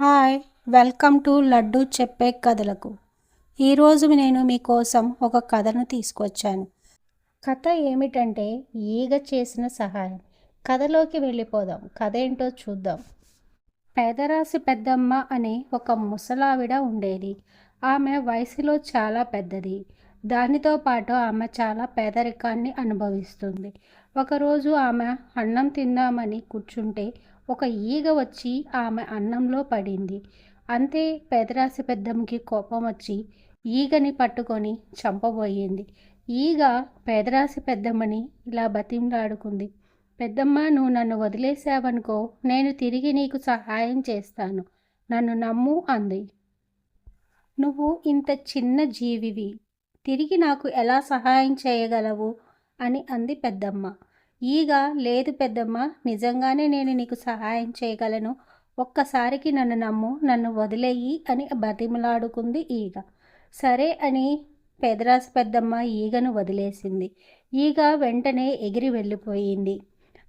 Hi welcome to laddu చెప్పే కథలకు. ఈరోజు నేను మీకోసం ఒక కథను తీసుకొచ్చాను. కథ ఏమిటంటే ఈగ చేసిన సహాయం. కథలోకి వెళ్ళిపోదాం. కథ ఏంటో చూద్దాం. పేదరాశి పెద్దమ్మ అనే ఒక ముసలావిడ ఉండేది. ఆమె వయసులో చాలా పెద్దది. దానితో పాటు ఆమె చాలా పేదరికాన్ని అనుభవిస్తుంది. ఒకరోజు ఆమె అన్నం తిందామని కూర్చుంటే ఒక ఈగ వచ్చి ఆమె అన్నంలో పడింది. అంతే పేదరాశి పెద్దమ్మకి కోపం వచ్చి ఈగని పట్టుకొని చంపబోయింది. ఈగ పేదరాశి పెద్దమ్మని ఇలా బతిమలాడుకుంది. పెద్దమ్మ నువ్వు నన్ను వదిలేసావనుకో నేను తిరిగి నీకు సహాయం చేస్తాను. నన్ను నమ్ము అంది. నువ్వు ఇంత చిన్న జీవివి. తిరిగి నాకు ఎలా సహాయం చేయగలవు? అని అంది పెద్దమ్మ. ఈగ లేదు పెద్దమ్మ నిజంగానే నేను నీకు సహాయం చేయగలను. ఒక్కసారికి నన్ను నమ్ము నన్ను వదిలేయి అని బతిమలాడుకుంది ఈగ. సరే అని పెదరాసి పెద్దమ్మ ఈగను వదిలేసింది. ఈగ వెంటనే ఎగిరి వెళ్ళిపోయింది.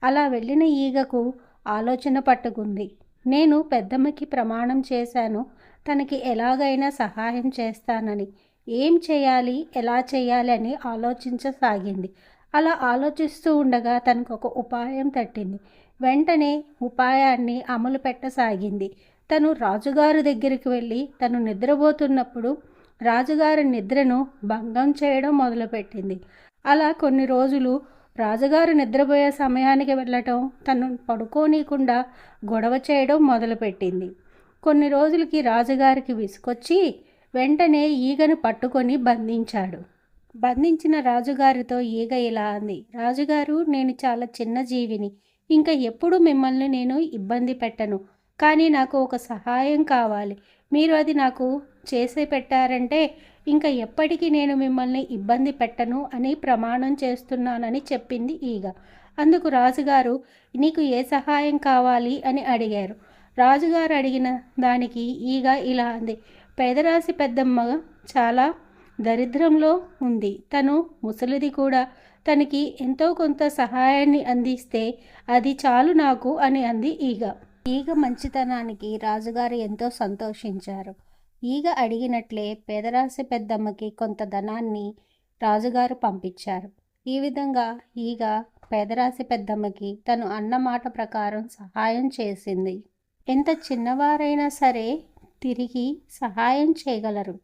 అలా వెళ్ళిన ఈగకు ఆలోచన పట్టుకుంది. నేను పెద్దమ్మకి ప్రమాణం చేశాను. తనకి ఎలాగైనా సహాయం చేస్తానని. ఏం చేయాలి ఎలా చేయాలి అని ఆలోచించసాగింది. అలా ఆలోచిస్తూ ఉండగా తనకు ఒక ఉపాయం తట్టింది. వెంటనే ఉపాయాన్ని అమలు పెట్టసాగింది. తను రాజుగారి దగ్గరికి వెళ్ళి తను నిద్రపోతున్నప్పుడు రాజుగారి నిద్రను భంగం చేయడం మొదలుపెట్టింది. అలా కొన్ని రోజులు రాజుగారు నిద్రపోయే సమయానికి వెళ్ళటం తను పడుకోనీయకుండా గొడవ చేయడం మొదలుపెట్టింది. కొన్ని రోజులకి రాజుగారికి విసుకొచ్చి వెంటనే ఈగను పట్టుకొని బంధించాడు. బంధించిన రాజుగారితో ఈగ ఇలా అంది. రాజుగారు నేను చాలా చిన్న జీవిని. ఇంకా ఎప్పుడు మిమ్మల్ని నేను ఇబ్బంది పెట్టను. కానీ నాకు ఒక సహాయం కావాలి. మీరు అది నాకు చేసే పెట్టారంటే ఇంకా ఎప్పటికీ నేను మిమ్మల్ని ఇబ్బంది పెట్టను అని ప్రమాణం చేస్తున్నానని చెప్పింది ఈగ. అందుకు రాజుగారు నీకు ఏ సహాయం కావాలి? అని అడిగారు. రాజుగారు అడిగిన దానికి ఈగ ఇలా అంది. పేదరాశి పెద్దమ్మ చాలా దరిద్రంలో ఉంది. తను ముసలిది కూడా. తనకి ఎంతో కొంత సహాయాన్ని అందిస్తే అది చాలు నాకు అని అంది ఈగ. ఈగ మంచితనానికి రాజుగారు ఎంతో సంతోషించారు. ఈగ అడిగినట్లే పేదరాశి పెద్దమ్మకి కొంత ధనాన్ని రాజుగారు పంపించారు. ఈ విధంగా ఈగ పేదరాశి పెద్దమ్మకి తను అన్నమాట ప్రకారం సహాయం చేసింది. ఎంత చిన్నవారైనా సరే తిరిగి సహాయం చేయగలరు.